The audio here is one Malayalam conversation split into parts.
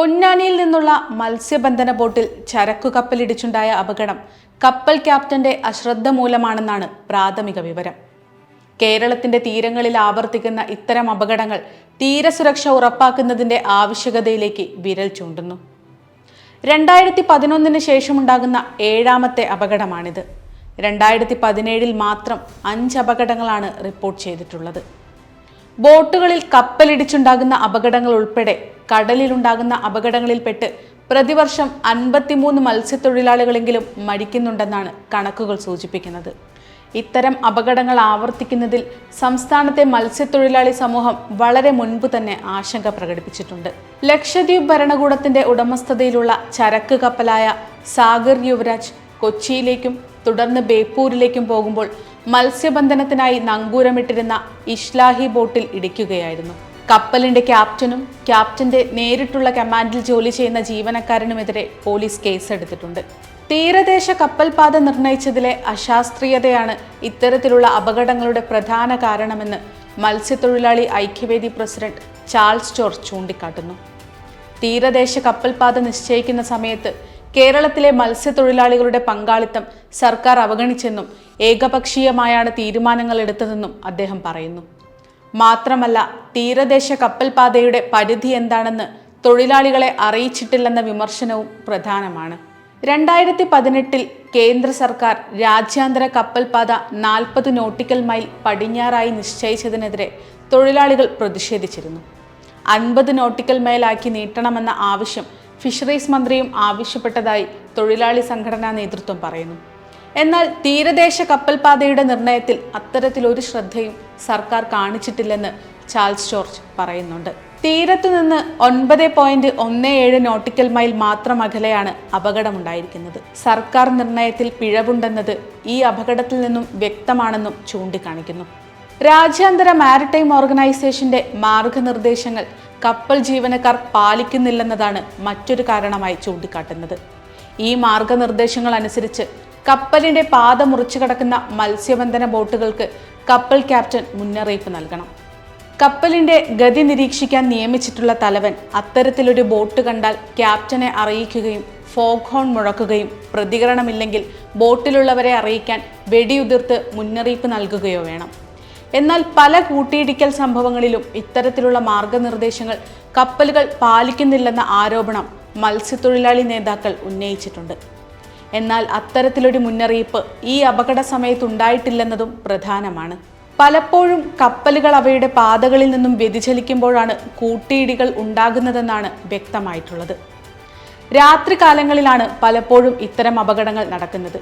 പൊന്നാനിയിൽ നിന്നുള്ള മത്സ്യബന്ധന ബോട്ടിൽ ചരക്കു കപ്പലിടിച്ചുണ്ടായ അപകടം കപ്പൽ ക്യാപ്റ്റന്റെ അശ്രദ്ധ മൂലമാണെന്നാണ് പ്രാഥമിക വിവരം. കേരളത്തിന്റെ തീരങ്ങളിൽ ആവർത്തിക്കുന്ന ഇത്തരം അപകടങ്ങൾ തീരസുരക്ഷ ഉറപ്പാക്കുന്നതിന്റെ ആവശ്യകതയിലേക്ക് വിരൽ ചൂണ്ടുന്നു. രണ്ടായിരത്തി പതിനൊന്നിന് ശേഷമുണ്ടാകുന്ന ഏഴാമത്തെ അപകടമാണിത്. രണ്ടായിരത്തി പതിനേഴിൽ മാത്രം അഞ്ച് അപകടങ്ങളാണ് റിപ്പോർട്ട് ചെയ്തിട്ടുള്ളത്. ബോട്ടുകളിൽ കപ്പലിടിച്ചുണ്ടാകുന്ന അപകടങ്ങൾ ഉൾപ്പെടെ കടലിലുണ്ടാകുന്ന അപകടങ്ങളിൽപ്പെട്ട് പ്രതിവർഷം അൻപത്തിമൂന്ന് മത്സ്യത്തൊഴിലാളികളെങ്കിലും മരിക്കുന്നുണ്ടെന്നാണ് കണക്കുകൾ സൂചിപ്പിക്കുന്നത്. ഇത്തരം അപകടങ്ങൾ ആവർത്തിക്കുന്നതിൽ സംസ്ഥാനത്തെ മത്സ്യത്തൊഴിലാളി സമൂഹം വളരെ മുൻപ് തന്നെ ആശങ്ക പ്രകടിപ്പിച്ചിട്ടുണ്ട്. ലക്ഷദ്വീപ് ഭരണകൂടത്തിന്റെ ഉടമസ്ഥതയിലുള്ള ചരക്ക് കപ്പലായ സാഗർ യുവരാജ് കൊച്ചിയിലേക്കും തുടർന്ന് ബേപ്പൂരിലേക്കും പോകുമ്പോൾ മത്സ്യബന്ധനത്തിനായി നങ്കൂരമിട്ടിരുന്ന ഇഷ്ലാഹി ബോട്ടിൽ ഇടിക്കുകയായിരുന്നു. കപ്പലിന്റെ ക്യാപ്റ്റനും ക്യാപ്റ്റന്റെ നേരിട്ടുള്ള കമാൻഡിൽ ജോലി ചെയ്യുന്ന ജീവനക്കാരനുമെതിരെ പോലീസ് കേസെടുത്തിട്ടുണ്ട്. തീരദേശ കപ്പൽപാത നിർണയിച്ചതിലെ അശാസ്ത്രീയതയാണ് ഇത്തരത്തിലുള്ള അപകടങ്ങളുടെ പ്രധാന കാരണമെന്ന് മത്സ്യത്തൊഴിലാളി ഐക്യവേദി പ്രസിഡന്റ് ചാൾസ് ജോർജ് ചൂണ്ടിക്കാട്ടുന്നു. തീരദേശ കപ്പൽപാത നിശ്ചയിക്കുന്ന സമയത്ത് കേരളത്തിലെ മത്സ്യത്തൊഴിലാളികളുടെ പങ്കാളിത്തം സർക്കാർ അവഗണിച്ചെന്നും ഏകപക്ഷീയമായാണ് തീരുമാനങ്ങൾ എടുത്തതെന്നും അദ്ദേഹം പറയുന്നു. മാത്രമല്ല തീരദേശ കപ്പൽപാതയുടെ പരിധി എന്താണെന്ന് തൊഴിലാളികളെ അറിയിച്ചിട്ടില്ലെന്ന വിമർശനവും പ്രധാനമാണ്. രണ്ടായിരത്തി പതിനെട്ടിൽ കേന്ദ്ര സർക്കാർ രാജ്യാന്തര കപ്പൽപാത നാൽപ്പത് നോട്ടിക്കൽ മൈൽ പടിഞ്ഞാറായി നിശ്ചയിച്ചതിനെതിരെ തൊഴിലാളികൾ പ്രതിഷേധിച്ചിരുന്നു. അൻപത് നോട്ടിക്കൽ മൈലാക്കി നീട്ടണമെന്ന ആവശ്യം ഫിഷറീസ് മന്ത്രിയും ആവശ്യപ്പെട്ടതായി തൊഴിലാളി സംഘടനാ നേതൃത്വം പറയുന്നു. എന്നാൽ തീരദേശ കപ്പൽപാതയുടെ നിർണയത്തിൽ അത്തരത്തിലൊരു ശ്രദ്ധയും സർക്കാർ കാണിച്ചിട്ടില്ലെന്ന് ചാൾസ് ജോർജ് പറയുന്നുണ്ട്. തീരത്തു നിന്ന് ഒൻപത് പോയിന്റ് ഒന്ന് ഏഴ് നോട്ടിക്കൽ മൈൽ മാത്രം അകലെയാണ് അപകടമുണ്ടായിരിക്കുന്നത്. സർക്കാർ നിർണയത്തിൽ പിഴവുണ്ടെന്നത് ഈ അപകടത്തിൽ നിന്നും വ്യക്തമാണെന്നും ചൂണ്ടിക്കാണിക്കുന്നു. രാജ്യാന്തര മാരിടൈം ഓർഗനൈസേഷന്റെ മാർഗനിർദ്ദേശങ്ങൾ കപ്പൽ ജീവനക്കാർ പാലിക്കുന്നില്ലെന്നതാണ് മറ്റൊരു കാരണമായി ചൂണ്ടിക്കാട്ടുന്നത്. ഈ മാർഗനിർദ്ദേശങ്ങൾ അനുസരിച്ച് കപ്പലിന്റെ പാത മുറിച്ചു കടക്കുന്ന മത്സ്യബന്ധന ബോട്ടുകൾക്ക് കപ്പൽ ക്യാപ്റ്റൻ മുന്നറിയിപ്പ് നൽകണം. കപ്പലിന്റെ ഗതി നിരീക്ഷിക്കാൻ നിയമിച്ചിട്ടുള്ള തലവൻ അത്തരത്തിലൊരു ബോട്ട് കണ്ടാൽ ക്യാപ്റ്റനെ അറിയിക്കുകയും ഫോഗ് ഹോൺ മുഴക്കുകയും പ്രതികരണമില്ലെങ്കിൽ ബോട്ടിലുള്ളവരെ അറിയിക്കാൻ വെടിയുതിർത്ത് മുന്നറിയിപ്പ് നൽകുകയോ വേണം. എന്നാൽ പല കൂട്ടിയിടിക്കൽ സംഭവങ്ങളിലും ഇത്തരത്തിലുള്ള മാർഗനിർദ്ദേശങ്ങൾ കപ്പലുകൾ പാലിക്കുന്നില്ലെന്ന ആരോപണം മത്സ്യത്തൊഴിലാളി നേതാക്കൾ ഉന്നയിച്ചിട്ടുണ്ട്. എന്നാൽ അത്തരത്തിലൊരു മുന്നറിയിപ്പ് ഈ അപകട സമയത്തുണ്ടായിട്ടില്ലെന്നതും പ്രധാനമാണ്. പലപ്പോഴും കപ്പലുകൾ അവയുടെ പാതകളിൽ നിന്നും വ്യതിചലിക്കുമ്പോഴാണ് കൂട്ടിയിടികൾ ഉണ്ടാകുന്നതെന്നാണ് വ്യക്തമായിട്ടുള്ളത്. രാത്രികാലങ്ങളിലാണ് പലപ്പോഴും ഇത്തരം അപകടങ്ങൾ നടക്കുന്നത്.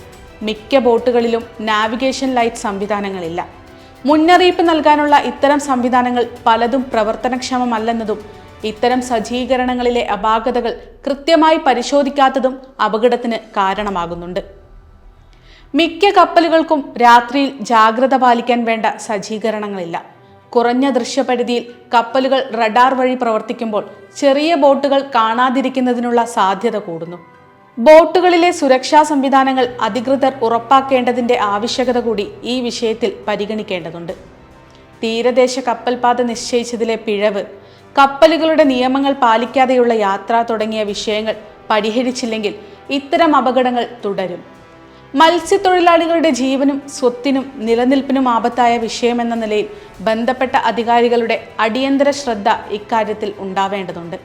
മിക്ക ബോട്ടുകളിലും നാവിഗേഷൻ ലൈറ്റ് സംവിധാനങ്ങളില്ല. മുന്നറിയിപ്പ് നൽകാനുള്ള ഇത്തരം സംവിധാനങ്ങൾ പലതും പ്രവർത്തനക്ഷമമല്ലെന്നതും ഇത്തരം സജ്ജീകരണങ്ങളിലെ അപാകതകൾ കൃത്യമായി പരിശോധിക്കാത്തതും അപകടത്തിന് കാരണമാകുന്നുണ്ട്. മിക്ക കപ്പലുകൾക്കും രാത്രിയിൽ ജാഗ്രത പാലിക്കാൻ വേണ്ട സജ്ജീകരണങ്ങളില്ല. കുറഞ്ഞ ദൃശ്യപരിധിയിൽ കപ്പലുകൾ റഡാർ വഴി പ്രവർത്തിക്കുമ്പോൾ ചെറിയ ബോട്ടുകൾ കാണാതിരിക്കുന്നതിനുള്ള സാധ്യത കൂടുന്നു. ബോട്ടുകളിലെ സുരക്ഷാ സംവിധാനങ്ങൾ അധികൃതർ ഉറപ്പാക്കേണ്ടതിന്റെ ആവശ്യകത കൂടി ഈ വിഷയത്തിൽ പരിഗണിക്കേണ്ടതുണ്ട്. തീരദേശ കപ്പൽപാത നിശ്ചയിച്ചതിലെ പിഴവ് കപ്പലുകളുടെ നിയമങ്ങൾ പാലിക്കാതെയുള്ള യാത്ര തുടങ്ങിയ വിഷയങ്ങൾ പരിഹരിച്ചില്ലെങ്കിൽ ഇത്തരം അപകടങ്ങൾ തുടരും. മത്സ്യത്തൊഴിലാളികളുടെ ജീവനും സ്വത്തിനും നിലനിൽപ്പിനും ആപത്തായ വിഷയമെന്ന നിലയിൽ ബന്ധപ്പെട്ട അധികാരികളുടെ അടിയന്തര ശ്രദ്ധ ഇക്കാര്യത്തിൽ ഉണ്ടാവേണ്ടതുണ്ട്.